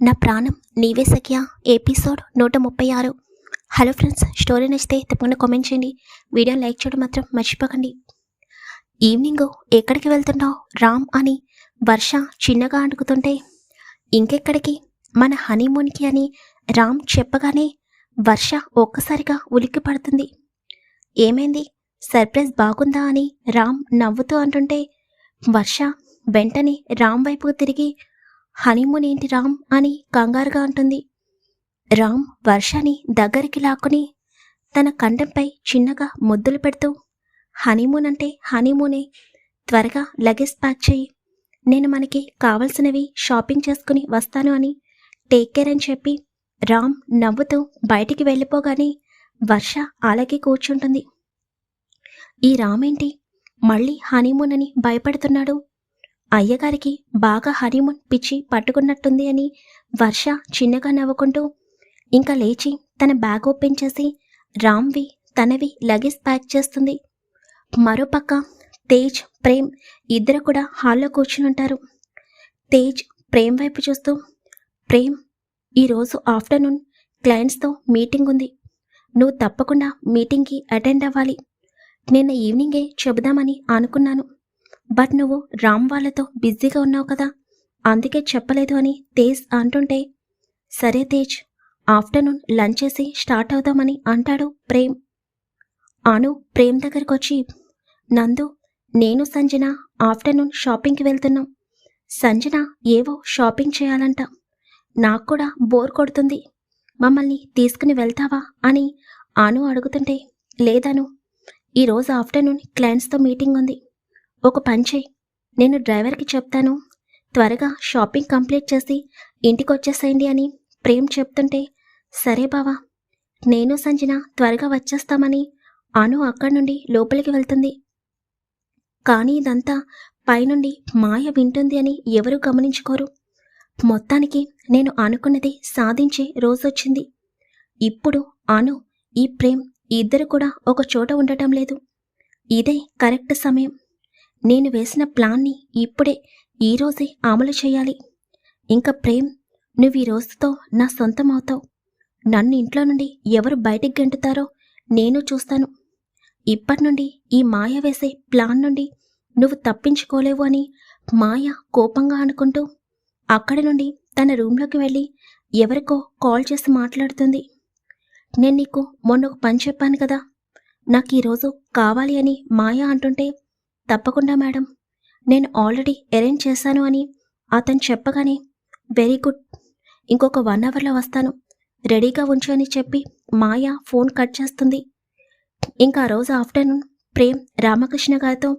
నా ప్రాణం నీవే సఖ్యా. ఎపిసోడ్ నూట ముప్పై ఆరు. హలో ఫ్రెండ్స్ స్టోరీ నచ్చితే తప్పకుండా కామెంట్ చేయండి. వీడియో లైక్ చేయడం మాత్రం మర్చిపోకండి. ఈవినింగ్ ఎక్కడికి వెళ్తున్నావు? రామ్ అని వర్ష చిన్నగా అడుగుతుంటే ఇంకెక్కడికి? మన హనీమూన్కి అని రామ్ చెప్పగానే వర్ష ఒక్కసారిగా ఉలిక్కి పడుతుంది. ఏమైంది? సర్ప్రైజ్ బాగుందా అని రామ్ నవ్వుతూ అంటుంటే వర్ష వెంటనే రామ్ వైపుకు తిరిగి హనీమూన్ ఏంటి రామ్ అని కంగారుగా అంటుంది. రామ్ వర్షాని దగ్గరికి లాక్కుని తన కంఠంపై చిన్నగా ముద్దులు పెడుతూ హనీమూన్ అంటే హనీమూనే. త్వరగా లగేజ్ ప్యాక్ చేయి. నేను మనకి కావలసినవి షాపింగ్ చేసుకుని వస్తాను అని టేక్ కేర్ అని చెప్పి రామ్ నవ్వుతూ బయటికి వెళ్ళిపోగానే వర్ష అలాగే కూర్చుంటుంది. ఈ రామ్ ఏంటి మళ్ళీ హనీమూన్ అని భయపడుతున్నాడు. అయ్యగారికి బాగా హనీమూన్ పిచ్చి పట్టుకున్నట్టుంది అని వర్ష చిన్నగా నవ్వుకుంటూ ఇంకా లేచి తన బ్యాగ్ ఓపెన్ చేసి రామ్వి తనవి లగేజ్ ప్యాక్ చేస్తుంది. మరోపక్క తేజ్ ప్రేమ్ ఇద్దరు కూడా హాల్లో కూర్చుని తేజ్ ప్రేమ్ వైపు చూస్తూ ప్రేమ్ ఈరోజు ఆఫ్టర్నూన్ క్లయింట్స్తో మీటింగ్ ఉంది. నువ్వు తప్పకుండా మీటింగ్కి అటెండ్ అవ్వాలి. నిన్న ఈవినింగే చెబుదామని అనుకున్నాను. బట్ నువ్వు రామ్ వాళ్ళతో బిజీగా ఉన్నావు కదా అందుకే చెప్పలేదు అని తేజ్ అంటుంటే సరే తేజ్ ఆఫ్టర్నూన్ లంచ్ చేసి స్టార్ట్ అవుదామని అంటాడు ప్రేమ్. అను ప్రేమ్ దగ్గరకొచ్చి నందు నేను సంజన ఆఫ్టర్నూన్ షాపింగ్కి వెళ్తున్నాం. సంజన ఏవో షాపింగ్ చేయాలంట. నాకు కూడా బోర్ కొడుతుంది. మమ్మల్ని తీసుకుని వెళ్తావా అని అను అడుగుతుంటే లేదను. ఈరోజు ఆఫ్టర్నూన్ క్లయింట్స్తో మీటింగ్ ఉంది. ఒక పని నేను డ్రైవర్కి చెప్తాను. త్వరగా షాపింగ్ కంప్లీట్ చేసి ఇంటికి వచ్చేసేయండి అని ప్రేమ్ చెప్తుంటే సరే బావా. నేను సంజన త్వరగా వచ్చేస్తామని అను అక్కడి నుండి లోపలికి వెళ్తుంది. కానీ ఇదంతా పైనుండి మాయ వింటుంది అని ఎవరూ గమనించుకోరు. మొత్తానికి నేను అనుకున్నది సాధించే రోజొచ్చింది. ఇప్పుడు అను ఈ ప్రేమ్ ఇద్దరు కూడా ఒక చోట ఉండటం లేదు. ఇదే కరెక్ట్ సమయం. నేను వేసిన ప్లాన్ని ఇప్పుడే ఈరోజే అమలు చేయాలి. ఇంకా ప్రేమ్ నువ్వు ఈ రోజుతో నా సొంతం అవుతావు నన్ను ఇంట్లో నుండి ఎవరు బయటికి గెంటుతారో నేను చూస్తాను. ఇప్పటి నుండి ఈ మాయ వేసే ప్లాన్ నుండి నువ్వు తప్పించుకోలేవు అని మాయ కోపంగా అనుకుంటూ అక్కడి నుండి తన రూమ్లోకి వెళ్ళి ఎవరికో కాల్ చేసి మాట్లాడుతుంది. నేను నీకు మొన్న ఒక పని చెప్పాను కదా నాకు ఈరోజు కావాలి అని మాయ అంటుంటే తప్పకుండా మేడం. నేను ఆల్రెడీ అరేంజ్ చేశాను అని అతను చెప్పగానే వెరీ గుడ్. ఇంకొక వన్ అవర్లో వస్తాను. రెడీగా ఉంచు అని చెప్పి మాయ ఫోన్ కట్ చేస్తుంది. ఇంకా ఆ రోజు ఆఫ్టర్నూన్ ప్రేమ్ రామకృష్ణ గారితో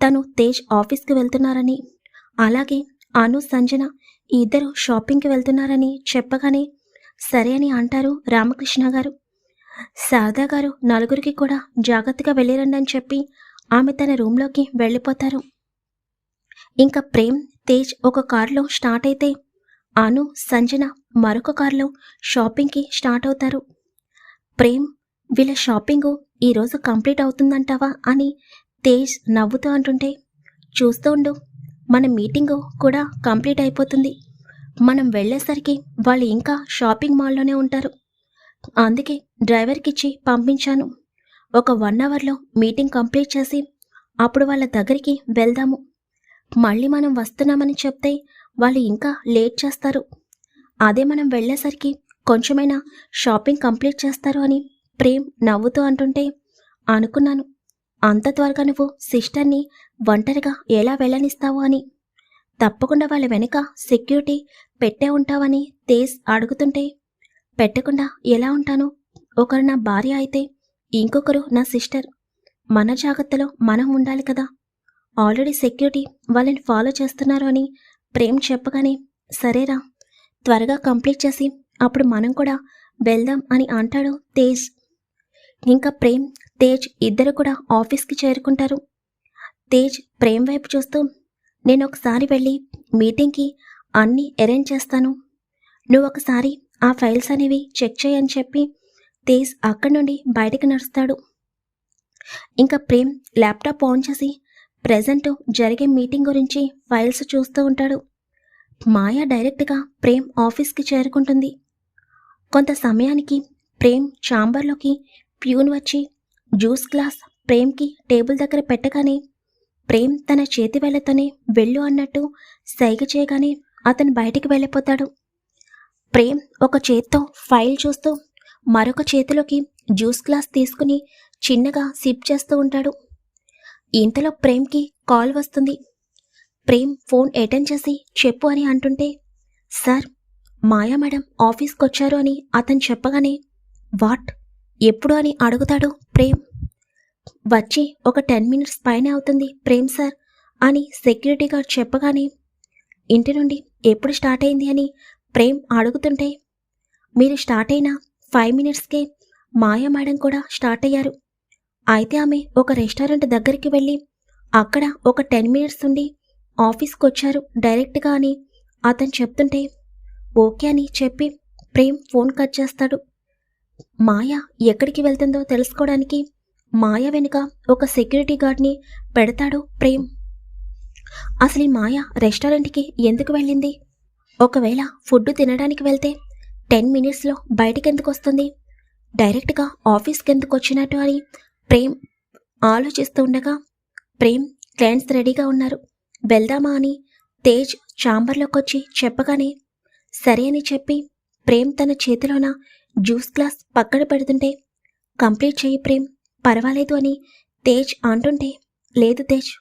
తను తేజ్ ఆఫీస్కి వెళ్తున్నారని అలాగే అను సంజన ఇద్దరు షాపింగ్కి వెళ్తున్నారని చెప్పగానే సరే అని అంటారు రామకృష్ణ గారు. శారదా గారు నలుగురికి కూడా జాగ్రత్తగా వెళ్ళిరండి అని చెప్పి ఆమె తన రూమ్లోకి వెళ్ళిపోతారు. ఇంకా ప్రేమ్ తేజ్ ఒక కారులో స్టార్ట్ అయితే అను సంజన మరొక కారులో షాపింగ్కి స్టార్ట్ అవుతారు. ప్రేమ్ వీళ్ళ షాపింగు ఈరోజు కంప్లీట్ అవుతుందంటావా? అని తేజ్ నవ్వుతూ అంటుంటే చూస్తూ ఉండు మన మీటింగు కూడా కంప్లీట్ అయిపోతుంది. మనం వెళ్ళేసరికి వాళ్ళు ఇంకా షాపింగ్ మాల్లోనే ఉంటారు. అందుకే డ్రైవర్కి ఇచ్చి పంపించాను. ఒక వన్ అవర్లో మీటింగ్ కంప్లీట్ చేసి అప్పుడు వాళ్ళ దగ్గరికి వెళ్దాము. మళ్ళీ మనం వస్తున్నామని చెప్తే వాళ్ళు ఇంకా లేట్ చేస్తారు. అదే మనం వెళ్ళేసరికి కొంచెమైనా షాపింగ్ కంప్లీట్ చేస్తారు అని ప్రేమ్ నవ్వుతూ అంటుంటే అనుకున్నాను. అంత త్వరగా నువ్వు సిస్టర్ని ఒంటరిగా ఎలా వెళ్ళనిస్తావు అని. తప్పకుండా వాళ్ళ వెనుక సెక్యూరిటీ పెట్టే ఉంటావని తేజ్ అడుగుతుంటే పెట్టకుండా ఎలా ఉంటాను? ఒకరు నా భార్య అయితే ఇంకొకరు నా సిస్టర్. మన జాగ్రత్తలో మనం ఉండాలి కదా. ఆల్రెడీ సెక్యూరిటీ వాళ్ళని ఫాలో చేస్తున్నారు అని ప్రేమ్ చెప్పగానే సరేరా. త్వరగా కంప్లీట్ చేసి అప్పుడు మనం కూడా వెళ్దాం అని అంటాడు తేజ్. ఇంకా ప్రేమ్ తేజ్ ఇద్దరు కూడా ఆఫీస్కి చేరుకుంటారు. తేజ్ ప్రేమ్ వైపు చూస్తూ నేను ఒకసారి వెళ్ళి మీటింగ్కి అన్నీ అరేంజ్ చేస్తాను. నువ్వు ఒకసారి ఆ ఫైల్స్ అనేవి చెక్ చేయని చెప్పి తేజ్ అక్కడి నుండి బయటకు నడుస్తాడు. ఇంకా ప్రేమ్ ల్యాప్టాప్ ఆన్ చేసి ప్రజెంట్ జరిగే మీటింగ్ గురించి ఫైల్స్ చూస్తూ ఉంటాడు. మాయ డైరెక్ట్గా ప్రేమ్ ఆఫీస్కి చేరుకుంటుంది. కొంత సమయానికి ప్రేమ్ ఛాంబర్లోకి ప్యూన్ వచ్చి జ్యూస్ గ్లాస్ ప్రేమ్కి టేబుల్ దగ్గర పెట్టగానే ప్రేమ్ తన చేతి వేళ్ళతోనే వెళ్ళు అన్నట్టు సైగ చేయగానే అతను బయటికి వెళ్ళిపోతాడు. ప్రేమ్ ఒక చేత్తో ఫైల్ చూస్తూ మరొక చేతిలోకి జ్యూస్ గ్లాస్ తీసుకుని చిన్నగా సిప్ చేస్తూ ఉంటాడు. ఇంతలో ప్రేమ్కి కాల్ వస్తుంది. ప్రేమ్ ఫోన్ అటెండ్ చేసి చెప్పు అని అంటుంటే సార్ మాయా మేడం ఆఫీస్కి వచ్చారు అని అతను చెప్పగానే వాట్? ఎప్పుడు అని అడుగుతాడు ప్రేమ్. వచ్చి ఒక టెన్ మినిట్స్ పైన అవుతుంది ప్రేమ్ సార్ అని సెక్యూరిటీ గార్డ్ చెప్పగానే ఇంటి నుండి ఎప్పుడు స్టార్ట్ అయింది అని ప్రేమ్ అడుగుతుంటే మీరు స్టార్ట్ అయిన ఫైవ్ మినిట్స్కే మాయా మేడం కూడా స్టార్ట్ అయ్యారు. అయితే ఆమె ఒక రెస్టారెంట్ దగ్గరికి వెళ్ళి అక్కడ ఒక టెన్ మినిట్స్ ఉండి ఆఫీస్కి వచ్చారు డైరెక్ట్గా అని అతను చెప్తుంటే ఓకే అని చెప్పి ప్రేమ్ ఫోన్ కట్ చేస్తాడు. మాయ ఎక్కడికి వెళ్తుందో తెలుసుకోవడానికి మాయ వెనుక ఒక సెక్యూరిటీ గార్డ్ని పెడతాడు ప్రేమ్. అసలు ఈ మాయ రెస్టారెంట్కి ఎందుకు వెళ్ళింది? ఒకవేళ ఫుడ్ తినడానికి వెళ్తే టెన్ మినిట్స్లో బయటికి ఎందుకు వస్తుంది డైరెక్ట్గా ఆఫీస్కి ఎందుకు వచ్చినట్టు అని ప్రేమ్ ఆలోచిస్తూ ఉండగా ప్రేమ్ క్లయింట్స్ రెడీగా ఉన్నారు. వెళ్దామా అని తేజ్ ఛాంబర్లోకి వచ్చి చెప్పగానే సరే అని చెప్పి ప్రేమ్ తన చేతిలోన జ్యూస్ గ్లాస్ పక్కన పెడుతుంటే కంప్లీట్ చేయి ప్రేమ్ పర్వాలేదు అని తేజ్ అంటుంటే లేదు తేజ్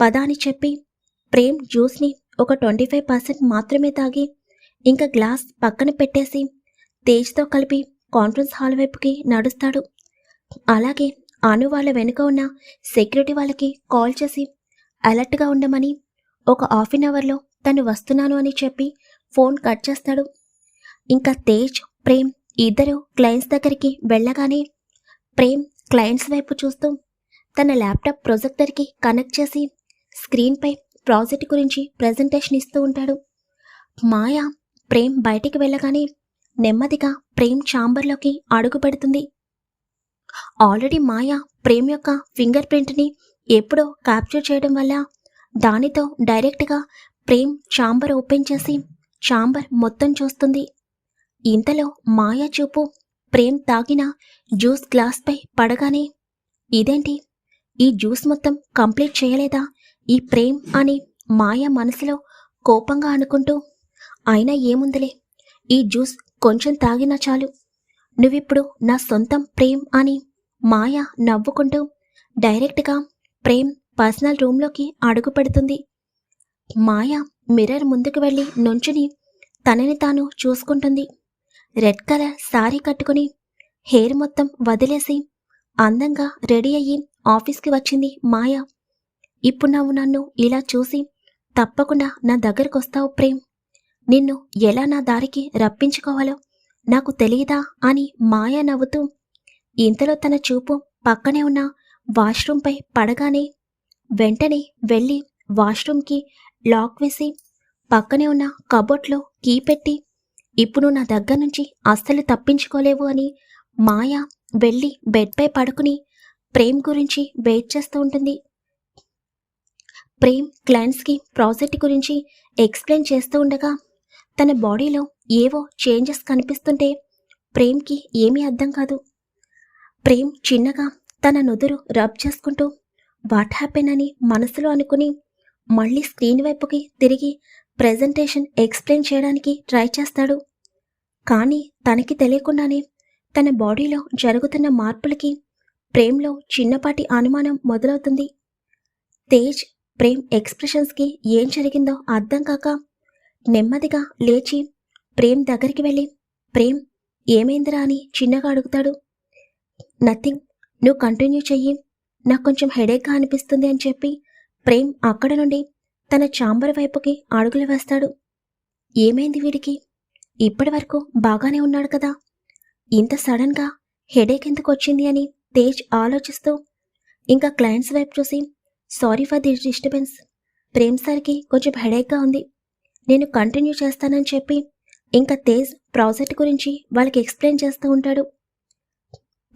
పద అని చెప్పి ప్రేమ్ జ్యూస్ని ఒక ట్వంటీ ఫైవ్ పర్సెంట్ మాత్రమే తాగి ఇంకా గ్లాస్ పక్కన పెట్టేసి తేజ్తో కలిపి కాన్ఫరెన్స్ హాల్ వైపుకి నడుస్తాడు. అలాగే అను వాళ్ళ వెనుక ఉన్న సెక్యూరిటీ వాళ్ళకి కాల్ చేసి అలర్ట్గా ఉండమని ఒక హాఫ్ అన్ అవర్లో తను వస్తున్నాను అని చెప్పి ఫోన్ కట్ చేస్తాడు. ఇంకా తేజ్ ప్రేమ్ ఇద్దరు క్లయింట్స్ దగ్గరికి వెళ్ళగానే ప్రేమ్ క్లయింట్స్ వైపు చూస్తూ తన ల్యాప్టాప్ ప్రొజెక్టర్కి కనెక్ట్ చేసి స్క్రీన్పై ప్రాజెక్ట్ గురించి ప్రజెంటేషన్ ఇస్తూ ఉంటాడు. మాయ ప్రేమ్ బయటికి వెళ్ళగానే నెమ్మదిగా ప్రేమ్ ఛాంబర్లోకి అడుగు పెడుతుంది. ఆల్రెడీ మాయ ప్రేమ్ యొక్క ఫింగర్ ప్రింట్ని ఎప్పుడో క్యాప్చర్ చేయడం వల్ల దానితో డైరెక్ట్గా ప్రేమ్ ఛాంబర్ ఓపెన్ చేసి ఛాంబర్ మొత్తం చూస్తుంది. ఇంతలో మాయా చూపు ప్రేమ్ తాగిన జ్యూస్ గ్లాస్పై పడగానే ఇదేంటి? ఈ జ్యూస్ మొత్తం కంప్లీట్ చేయలేదా? ఈ ప్రేమ్ అని మాయ మనసులో కోపంగా అనుకుంటూ అయినా ఏముందిలే? ఈ జ్యూస్ కొంచెం తాగినా చాలు. నువ్విప్పుడు నా సొంతం ప్రేమ్ అని మాయ నవ్వుకుంటూ డైరెక్ట్గా ప్రేమ్ పర్సనల్ రూమ్లోకి అడుగు పెడుతుంది. మాయ మిర్రర్ ముందుకు వెళ్ళి నుంచుని తనని తాను చూసుకుంటుంది. రెడ్ కలర్ శారీ కట్టుకుని హెయిర్ మొత్తం వదిలేసి అందంగా రెడీ అయ్యి ఆఫీస్కి వచ్చింది మాయ. ఇప్పుడు నువ్వు నన్ను ఇలా చూసి తప్పకుండా నా దగ్గరకు వస్తావు ప్రేమ్. నిన్ను ఎలా నా దారికి రప్పించుకోవాలో? నాకు తెలియదా? అని మాయ నవ్వుతూ ఇంతలో తన చూపు పక్కనే ఉన్న వాష్రూంపై పడగానే వెంటనే వెళ్ళి వాష్రూమ్కి లాక్ వేసి పక్కనే ఉన్న కబోర్డ్లో కీ పెట్టి ఇప్పుడు నా దగ్గర నుంచి అస్సలు తప్పించుకోలేవు అని మాయ వెళ్ళి బెడ్పై పడుకుని ప్రేమ్ గురించి వెయిట్ చేస్తూ ఉంటుంది. ప్రేమ్ క్లయింట్స్కి ప్రాజెక్ట్ గురించి ఎక్స్ప్లెయిన్ చేస్తూ ఉండగా తన బాడీలో ఏవో చేంజెస్ కనిపిస్తుంటే ప్రేమ్కి ఏమీ అర్థం కాదు. ప్రేమ్ చిన్నగా తన నుదురు రబ్ చేసుకుంటూ వాట్ హ్యాపెన్ అని మనసులో అనుకుని మళ్ళీ స్క్రీన్ వైపుకి తిరిగి ప్రెజెంటేషన్ ఎక్స్ప్లెయిన్ చేయడానికి ట్రై చేస్తాడు. కానీ తనకి తెలియకుండానే తన బాడీలో జరుగుతున్న మార్పులకి ప్రేమ్లో చిన్నపాటి అనుమానం మొదలవుతుంది. తేజ్ ప్రేమ్ ఎక్స్ప్రెషన్స్కి ఏం జరిగిందో అర్థం కాక నెమ్మదిగా లేచి ప్రేమ్ దగ్గరికి వెళ్ళి ప్రేమ్ ఏమైందిరా అని చిన్నగా అడుగుతాడు. నథింగ్ నువ్వు కంటిన్యూ చెయ్యి. నాకు కొంచెం హెడేక్గా అనిపిస్తుంది అని చెప్పి ప్రేమ్ అక్కడ నుండి తన చాంబర్ వైపుకి అడుగులు వేస్తాడు. ఏమైంది వీడికి? ఇప్పటి వరకు బాగానే ఉన్నాడు కదా. ఇంత సడన్గా హెడేక్ ఎందుకు వచ్చింది అని తేజ్ ఆలోచిస్తూ ఇంకా క్లయింట్స్ వైపు చూసి sorry for the disturbance. Prem సార్కి కొంచెం హెడేక్గా ఉంది. నేను కంటిన్యూ చేస్తానని చెప్పి ఇంకా తేజ్ ప్రాజెక్ట్ గురించి వాళ్ళకి ఎక్స్ప్లెయిన్ చేస్తూ ఉంటాడు.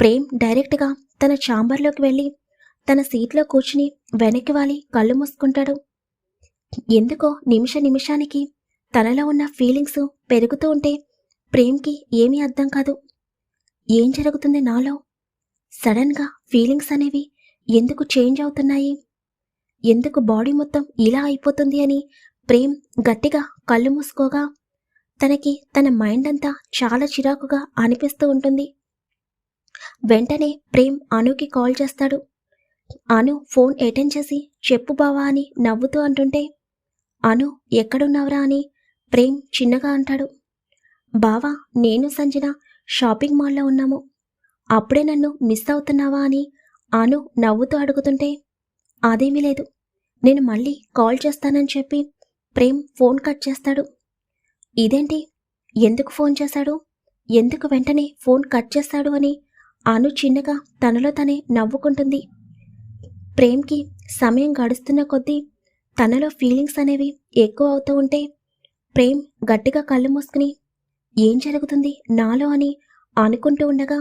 ప్రేమ్ డైరెక్ట్గా తన ఛాంబర్లోకి వెళ్ళి తన సీట్లో కూర్చుని వెనక్కి వాలి కళ్ళు మూసుకుంటాడు. ఎందుకో నిమిష నిమిషానికి తనలో ఉన్న ఫీలింగ్స్ పెరుగుతూ ఉంటే ప్రేమ్కి ఏమీ అర్థం కాదు. ఏం జరుగుతుంది నాలో? సడన్గా ఫీలింగ్స్ అనేవి ఎందుకు చేంజ్ అవుతున్నాయి? ఎందుకు బాడీ మొత్తం ఇలా అయిపోతుంది అని ప్రేమ్ గట్టిగా కళ్ళు మూసుకోగా తనకి తన మైండ్ అంతా చాలా చిరాకుగా అనిపిస్తూ ఉంటుంది. వెంటనే ప్రేమ్ అనుకి కాల్ చేస్తాడు. అను ఫోన్ అటెండ్ చేసి చెప్పు బావా అని నవ్వుతూ అంటుంటే అను ఎక్కడున్నావురా అని ప్రేమ్ చిన్నగా అంటాడు. బావా నేను సంజన షాపింగ్ మాల్లో ఉన్నాము. అప్పుడే నన్ను మిస్ అవుతున్నావా అని అను నవ్వుతూ అడుగుతుంటే అదేమీ లేదు. నేను మళ్ళీ కాల్ చేస్తానని చెప్పి ప్రేమ్ ఫోన్ కట్ చేస్తాడు. ఇదేంటి? ఎందుకు ఫోన్ చేశాడు? ఎందుకు వెంటనే ఫోన్ కట్ చేస్తాడు అని అను చిన్నగా తనలో తనే నవ్వుకుంటుంది. ప్రేమ్కి సమయం గడుస్తున్న కొద్దీ తనలో ఫీలింగ్స్ అనేవి ఎక్కువ అవుతూ ఉంటే ప్రేమ్ గట్టిగా కళ్ళు మూసుకుని ఏం జరుగుతుంది? నాలో? అని అనుకుంటూ ఉండగా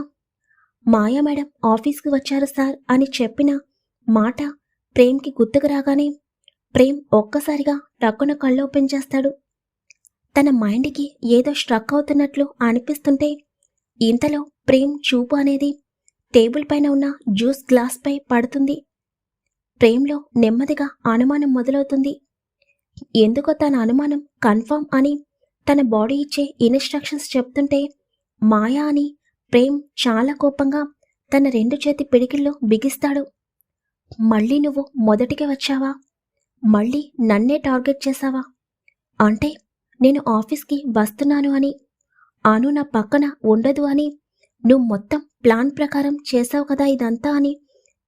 మాయా మేడం ఆఫీస్కి వచ్చారు సార్ అని చెప్పిన మాట ప్రేమ్కి గుర్తుకు రాగానే ప్రేమ్ ఒక్కసారిగా టక్కున కళ్ళు ఓపెన్ చేస్తాడు. తన మైండ్కి ఏదో స్ట్రక్ అవుతున్నట్లు అనిపిస్తుంటే ఇంతలో ప్రేమ్ చూపు అనేది టేబుల్ పైన ఉన్న జ్యూస్ గ్లాస్ పై పడుతుంది. ప్రేమ్లో నెమ్మదిగా అనుమానం మొదలవుతుంది. ఎందుకో తన అనుమానం కన్ఫర్మ్ అని తన బాడీ ఇచ్చే ఇన్స్ట్రక్షన్స్ చెప్తుంటే మాయా అని ప్రేమ్ చాలా కోపంగా తన రెండు చేతి పిడికిళ్ళు బిగిస్తాడు. మళ్ళీ నువ్వు మొదటికి వచ్చావా? మళ్ళీ నన్నే టార్గెట్ చేశావా? అంటే నేను ఆఫీస్కి వస్తున్నాను అని అను నా పక్కన ఉండదు అని నువ్వు మొత్తం ప్లాన్ ప్రకారం చేశావు కదా ఇదంతా అని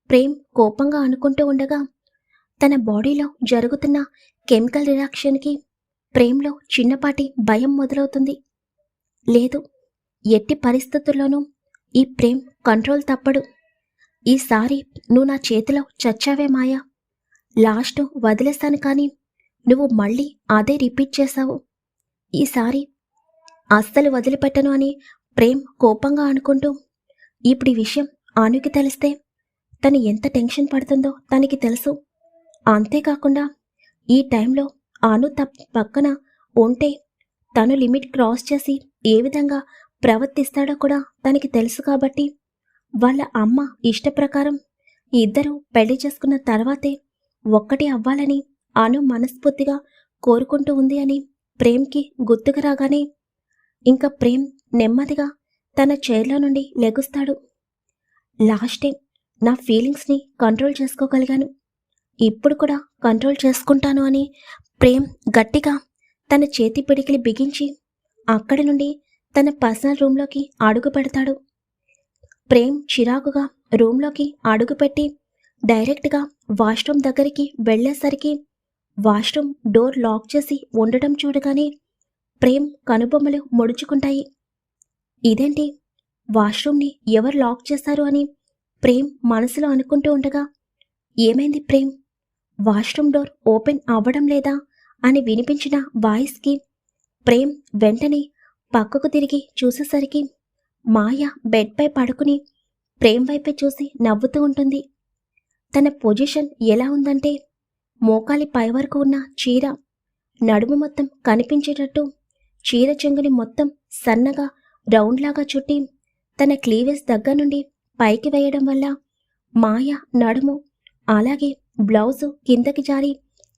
ప్రేమ్ కోపంగా అనుకుంటూ ఉండగా తన బాడీలో జరుగుతున్న కెమికల్ రియాక్షన్కి ప్రేమ్లో చిన్నపాటి భయం మొదలవుతుంది. లేదు ఎట్టి పరిస్థితుల్లోనూ ఈ ప్రేమ్ కంట్రోల్ తప్పడు. ఈసారి నువ్వు నా చేతిలో చచ్చావే మాయా? లాస్ట్ వదిలేస్తాను కానీ నువ్వు మళ్ళీ అదే రిపీట్ చేశావు. ఈసారి అస్సలు వదిలిపెట్టను అని ప్రేమ్ కోపంగా అనుకుంటూ ఇప్పుడు ఈ విషయం ఆనుకి తెలిస్తే తను ఎంత టెన్షన్ పడుతుందో తనకి తెలుసు. అంతేకాకుండా ఈ టైంలో ఆను త పక్కన ఉంటే తను లిమిట్ క్రాస్ చేసి ఏ విధంగా ప్రవర్తిస్తాడో కూడా తనకి తెలుసు కాబట్టి వాళ్ళ అమ్మ ఇష్ట ప్రకారం ఇద్దరూ పెళ్ళి చేసుకున్న తర్వాతే ఒక్కటి అవ్వాలని అను మనస్ఫూర్తిగా కోరుకుంటూ ఉంది అని ప్రేమ్కి గుర్తుకు రాగానే ఇంకా ప్రేమ్ నెమ్మదిగా తన చైర్లో నుండి లెగుస్తాడు. లాస్ట్ టైం నా ఫీలింగ్స్ని కంట్రోల్ చేసుకోగలిగాను. ఇప్పుడు కూడా కంట్రోల్ చేసుకుంటాను అని ప్రేమ్ గట్టిగా తన చేతి పిడికిలి బిగించి అక్కడి నుండి తన పర్సనల్ రూమ్లోకి అడుగు పెడతాడు. ప్రేమ్ చిరాకుగా రూమ్లోకి అడుగుపెట్టి డైరెక్ట్గా వాష్రూమ్ దగ్గరికి వెళ్ళేసరికి వాష్రూమ్ డోర్ లాక్ చేసి ఉండటం చూడగానే ప్రేమ్ కనుబొమ్మలు ముడుచుకుంటాయి. ఇదేంటి? వాష్రూమ్ని ఎవరు లాక్ చేశారు అని ప్రేమ్ మనసులో అనుకుంటూ ఉండగా ఏమైంది ప్రేమ్? వాష్రూమ్ డోర్ ఓపెన్ అవ్వడం లేదా? అని వినిపించిన వాయిస్కి ప్రేమ్ వెంటనే పక్కకు తిరిగి చూసేసరికి మాయ బెడ్పై పడుకుని ప్రేమ్ వైపే చూసి నవ్వుతూ ఉంటుంది. తన పొజిషన్ ఎలా ఉందంటే మోకాలి పై వరకు ఉన్న చీర నడుము మొత్తం కనిపించేటట్టు చీర చెంగుని మొత్తం సన్నగా రౌండ్లాగా చుట్టి తన క్లీవేజ్ దగ్గర నుండి పైకి వేయడం వల్ల మాయ నడుము అలాగే బ్లౌజు కిందకి జారి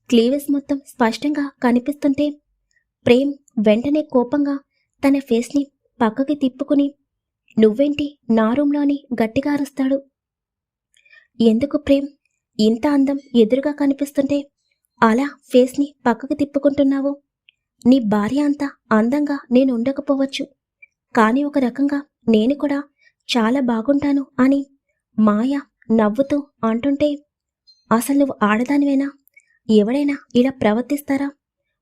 క్లీవేజ్ మొత్తం స్పష్టంగా కనిపిస్తుంటే ప్రేమ్ వెంటనే కోపంగా తన ఫేస్ని పక్కకి తిప్పుకుని నువ్వేంటి నా రూమ్లోని గట్టిగా అరుస్తాడు? ఎందుకు ప్రేమ్? ఇంత అందం ఎదురుగా కనిపిస్తుంటే అలా ఫేస్ని పక్కకి తిప్పుకుంటున్నావు? నీ భార్య అంత అందంగా నేను ఉండకపోవచ్చు. కానీ ఒక రకంగా నేను కూడా చాలా బాగుంటాను అని మాయ నవ్వుతూ అంటుంటే అసలు నువ్వు ఆడదానివేనా? ఎవడైనా ఇలా ప్రవర్తిస్తారా?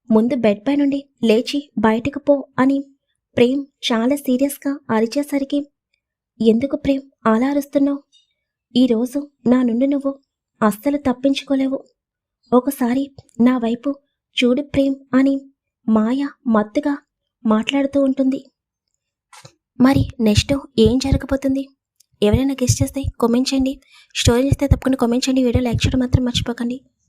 ముందు బెడ్ పై నుండి లేచి బయటకు పో అని ప్రేమ్ చాలా సీరియస్గా అరిచేసరికి ఎందుకు ప్రేమ్ అలా అరుస్తున్నావు? ఈరోజు నా నుండి నువ్వు అస్సలు తప్పించుకోలేవు. ఒకసారి నా వైపు చూడు ప్రేమ్ అని మాయ మత్తుగా మాట్లాడుతూ ఉంటుంది. మరి నెక్స్ట్ ఏం జరగబోతుంది? ఎవరైనా గెస్ట్ చేస్తే కామెంట్ చేయండి. స్టోరీ చేస్తే తప్పకుండా కామెంట్ చేయండి. వీడియో లైక్ చేయడం మాత్రం మర్చిపోకండి.